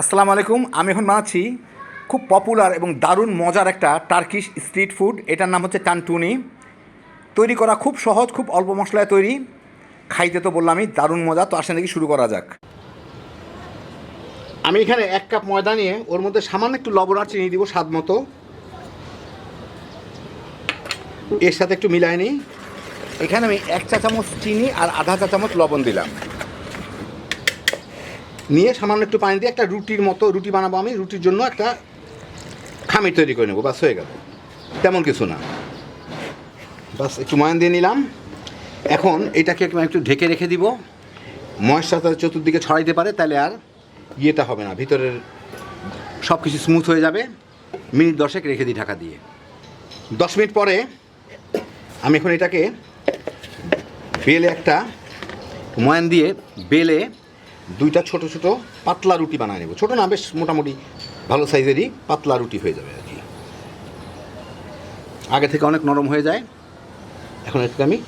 আসসালামু আলাইকুম, আমি এখন বানাচ্ছি খুব পপুলার এবং দারুণ মজার একটা টার্কিশ স্ট্রিট ফুড এটার নাম হচ্ছে টানটুনি তৈরি করা খুব সহজ, খুব অল্প মশলায় তৈরি। খাইতে তো বললামই, দারুণ মজা, তো আসেন দেখি শুরু করা যাক। আমি এখানে এক কাপ ময়দা নিয়ে ওর মধ্যে সামান্য একটু লবণ আর চিনি দিব স্বাদ মতো। এর সাথে একটু মিলাই নিই। এখানে আমি এক চা চামচ চিনি আর আধা চা চামচ লবণ দিলাম। নিয়ে সামান্য একটু পানি দিয়ে একটা রুটির মতো, রুটি বানাবো আমি, রুটির জন্য একটা খামির তৈরি করে নেব, বাস হয়ে গেল। তেমন কিছু না। বাস একটু ময়ান দিয়ে নিলাম। এখন এটাকে একটু ঢেকে রেখে দিব। ময়েশ্চার চতুর্দিকে ছড়াইতে পারে, তাহলে আর ইয়েটা হবে না। ভিতরের সব কিছু স্মুথ হয়ে যাবে। মিনিট দশেক রেখে দিই ঢাকা দিয়ে। দশ মিনিট পরে আমি এখন এটাকে বেলে একটা ময়ান দিয়ে বেলে দুইটা ছোট ছোট পাতলা রুটি বানিয়ে নেব। ছোট না, বেশ মোটামুটি ভালো সাইজেরই পাতলা রুটি হয়ে যাবে আর কি। আগে থেকে অনেক নরম হয়ে যায়। এখন এটাকে আমি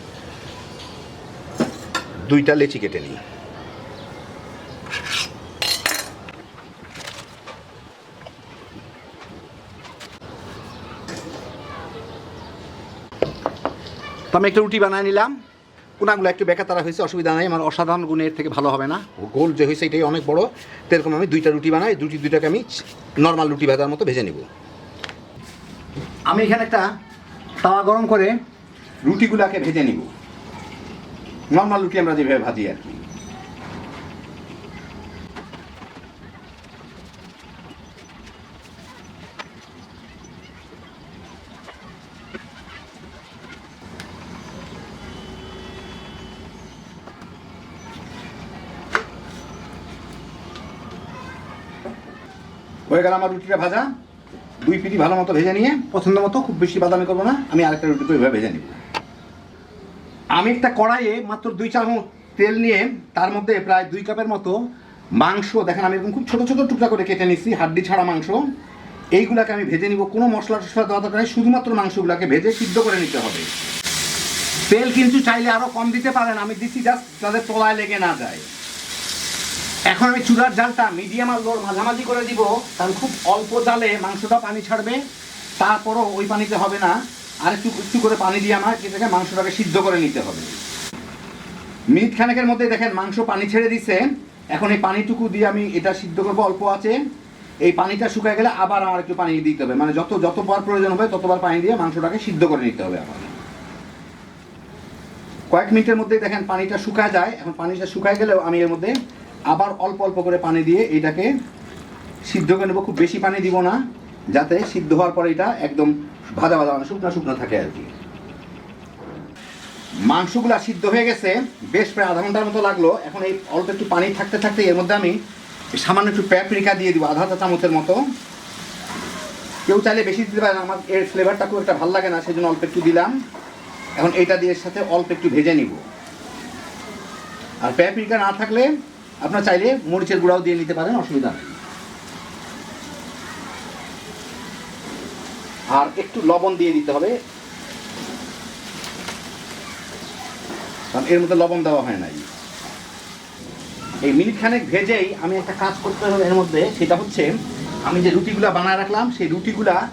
দুইটা লেচি কেটে নিই। তো আমি একটা রুটি বানিয়ে নিলাম। কোনাগুলো একটু বেকা তারা হয়েছে, অসুবিধা নাই, আমার অসাধারণ গুণের থেকে ভালো হবে না। গোল যে হয়েছে এটাই অনেক বড়। তেরকম আমি দুইটা রুটি বানাই, দুটি দুইটাকে আমি নর্মাল রুটি ভাজার মতো ভেজে নেব। আমি এখানে একটা তাওয়া গরম করে রুটিগুলোকে ভেজে নিব। নর্মাল রুটি আমরা যেভাবে ভাজি আর কি। হয়ে গেল আমার রুটিটা ভাজা। দুই পিটি ভালো মতো ভেজে নিয়ে পছন্দ মতো খুব বেশি বাদামি করব না, আমি আরেকটা রুটি করে ভেজে নিব। আমি একটা কড়াইয়ে মাত্র দুই চামচ তেল নিয়ে তার মধ্যে প্রায় দুই কাপের মতো মাংস, দেখেন আমি এরকম খুব ছোটো ছোটো টুকরা করে কেটে নিচ্ছি হাড্ডি ছাড়া মাংস। এইগুলাকে আমি ভেজে নিব, কোনো মশলা টশলা দেওয়া দরকার নেই, শুধুমাত্র মাংসগুলোকে ভেজে সিদ্ধ করে নিতে হবে। তেল কিন্তু চাইলে আরও কম দিতে পারেন, আমি দিচ্ছি জাস্ট যাদের তলায় লেগে না যায়। এখন আমি চুলার জালটা মিডিয়াম আর লোর মাঝামাঝি করে দিব। কারণ খুব অল্প জালে মাংসটা পানি ছাড়বে। তারপরও ওই পানিতে হবে না। আর একটু একটু করে পানি দিয়ে আমার এটাকে মাংসটাকে সিদ্ধ করে নিতে হবে। মিনিট খানেকের মধ্যে দেখেন মাংস পানি ছেড়ে দিছে। এখন এই পানিটুকু দিয়ে আমি এটা সিদ্ধ করব অল্প আছে। এই পানিটা শুকায় গেলে আবার আমার একটু পানি দিতে হবে। মানে যত, যতবার প্রয়োজন হবে ততবার পানি দিয়ে মাংসটাকে সিদ্ধ করে নিতে হবে আবার কয়েক মিনিটের মধ্যেই দেখেন পানিটা শুকায় যায়। এখন পানিটা শুকায় গেলেও আমি এর মধ্যে আবার অল্প অল্প করে পানি দিয়ে এটাকে সিদ্ধ করে নেব। খুব বেশি পানি দিব না, যাতে সিদ্ধ হওয়ার পরে এটা একদম ভাজা ভাজা মানে শুকনো শুকনো থাকে আর কি। মাংসগুলা সিদ্ধ হয়ে গেছে, বেশ প্রায় আধা ঘণ্টার মতো লাগল। এখন এই অল্প একটু পানি থাকতে থাকতে এর মধ্যে আমি সামান্য একটু প্যাপরিকা দিয়ে দিব, আধা চামচের মতো। কেউ চাইলে বেশি দিতে পারেন আমার এর ফ্লেভারটা খুব একটা ভালো লাগে না সেই জন্য অল্প একটু দিলাম। এখন এইটা দিয়ে এর সাথে অল্প একটু ভেজে নিব। আর প্যাপরিকা না থাকলে আপনার চাইলে মরিচের গুঁড়াও দিয়ে নিতে পারেন, অসুবিধা নেই। আর একটু লবণ দিয়ে দিতে হবে। কারণ এর মধ্যে লবণ দেওয়া হয় নাই। এই মিনিট খানেক ভেজেই আমি একটা কাজ করতে হবে এর মধ্যে, সেটা হচ্ছে আমি যে রুটিগুলা বানায় রাখলাম, সেই রুটিগুলা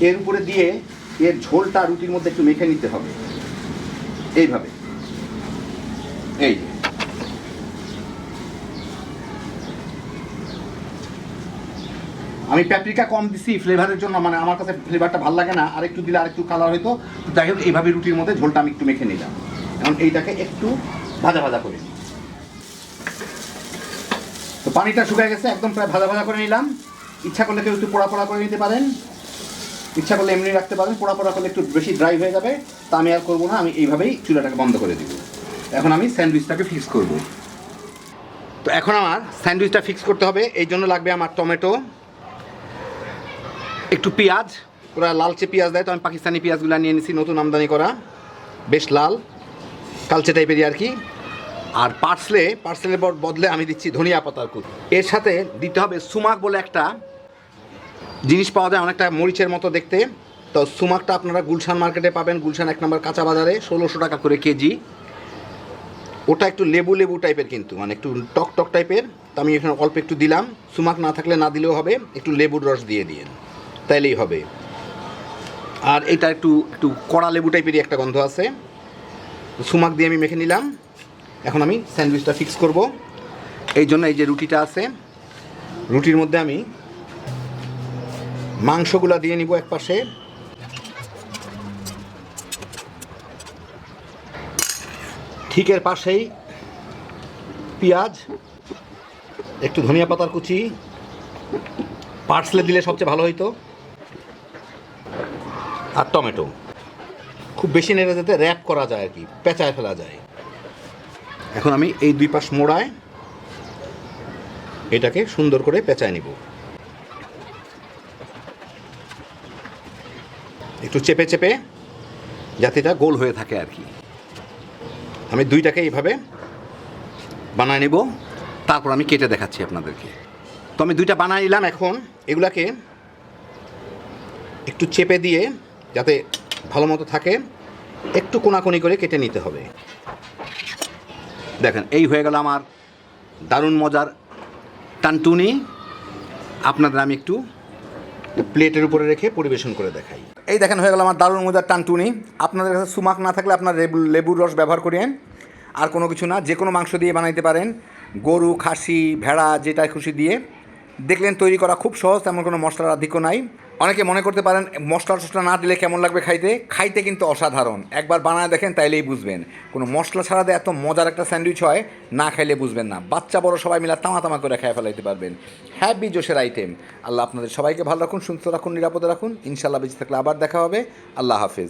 এর উপরে দিয়ে এর ঝোলটা রুটির মধ্যে একটু মেখে নিতে হবে। এইভাবে। এই আমি প্যাপ্রিকা কম দিছি ফ্লেভারের জন্য মানে আমার কাছে ফ্লেভারটা ভালো লাগে না আর একটু দিলে আর একটু কালার হয়তো যাই হোক, এইভাবে রুটির মধ্যে ঝোলটা আমি একটু মেখে নিলাম। এখন এইটাকে একটু ভাজা ভাজা করে। তো পানিটা শুকিয়ে গেছে, একদম প্রায় ভাজা ভাজা করে নিলাম। ইচ্ছা করলে কেউ একটু পোড়া পোড়া করে নিতে পারেন। ইচ্ছা করলে এমনি রাখতে পারেন, পোড়া পোড়া করলে একটু বেশি ড্রাই হয়ে যাবে। তা আমি আর করব না, আমি এইভাবেই চুলাটাকে বন্ধ করে দিব। এখন আমি স্যান্ডউইচটাকে ফিক্স করব। তো এখন আমার স্যান্ডউইচটা ফিক্স করতে হবে, এই জন্য লাগবে আমার টমেটো। একটু পেঁয়াজ। ওরা লালচে পেঁয়াজ দেয় তো, আমি পাকিস্তানি পেঁয়াজগুলো নিয়ে নিছি, নতুন আমদানি করা। বেশ লাল, কালচে টাইপেরই আর কি। আর পার্সলে, পার্সেলের বদলে আমি দিচ্ছি ধনিয়া পাতার কুচ এর সাথে দিতে হবে সুমাক বলে একটা জিনিস পাওয়া যায়, অনেকটা মরিচের মতো দেখতে। তো সুমাকটা আপনারা গুলশান মার্কেটে পাবেন, গুলশান এক নম্বর কাঁচা বাজারে, ষোলোশো টাকা করে কেজি। ওটা একটু লেবু লেবু টাইপের কিন্তু মানে একটু টক টক টাইপের তা আমি এখানে অল্প একটু দিলাম, সুমাক না থাকলে না দিলেও হবে, একটু লেবুর রস দিয়ে দিন তাইলেই হবে। আর এটা একটু একটু কড়া লেবু টাইপেরই একটা গন্ধ আছে। সুমাক দিয়ে আমি মেখে নিলাম। এখন আমি স্যান্ডউইচটা ফিক্স করব। এই জন্য এই যে রুটিটা আছে, রুটির মধ্যে আমি মাংসগুলো দিয়ে নিব এক পাশে। ঠিক এর পাশেই পেঁয়াজ, একটু ধনিয়া পাতার কুচি, পার্সলে দিলে সবচেয়ে ভালো হইতো। আর টমেটো। খুব বেশি নেড়ে যেতে র্যাপ করা যায় আর কি, পেঁচায় ফেলা যায়। এখন আমি এই দুই পাশ মোড়ায় এটাকে সুন্দর করে পেঁচায় নিব। একটু চেপে চেপে যাতে এটা গোল হয়ে থাকে আর কি। আমি দুইটাকে এইভাবে বানায় নেব, তারপর আমি কেটে দেখাচ্ছি আপনাদেরকে। তো আমি দুইটা বানায় নিলাম এখন, এগুলাকে একটু চেপে দিয়ে যাতে ভালো মতো থাকে, একটু কোনাকুনি করে কেটে নিতে হবে। দেখেন, এই হয়ে গেল আমার দারুণ মজার টানটুনি। আপনাদের আমি একটু প্লেটের উপরে রেখে পরিবেশন করে দেখাই। এই দেখেন, হয়ে গেল আমার দারুণ মজার টানটুনি। আপনাদের কাছে সুমাক না থাকলে আপনার লেবু, লেবুর রস ব্যবহার করেন। আর কোনো কিছু না, যে কোনো মাংস দিয়ে বানাইতে পারেন। গরু, খাসি, ভেড়া যেটা খুশি দিয়ে। দেখলেন তৈরি করা খুব সহজ, তেমন কোনো মশলার আধিক্য নাই। অনেকে মনে করতে পারেন, মশলা টসলা না দিলে কেমন লাগবে খাইতে? খাইতে কিন্তু অসাধারণ। একবার বানায় দেখেন, তাইলেই বুঝবেন। কোনো মশলা ছাড়া এত মজার একটা স্যান্ডউইচ হয়, না খাইলে বুঝবেন না। বাচ্চা, বড় সবাই মিলে তামা তামা করে খেয়ে ফেলাইতে পারবেন। হ্যাপি জোশের আইটেম আল্লাহ আপনাদের সবাইকে ভালো রাখুন, সুস্থ রাখুন, নিরাপদে রাখুন। ইনশাল্লাহ বেঁচে থাকলে আবার দেখা হবে। আল্লাহ হাফিজ।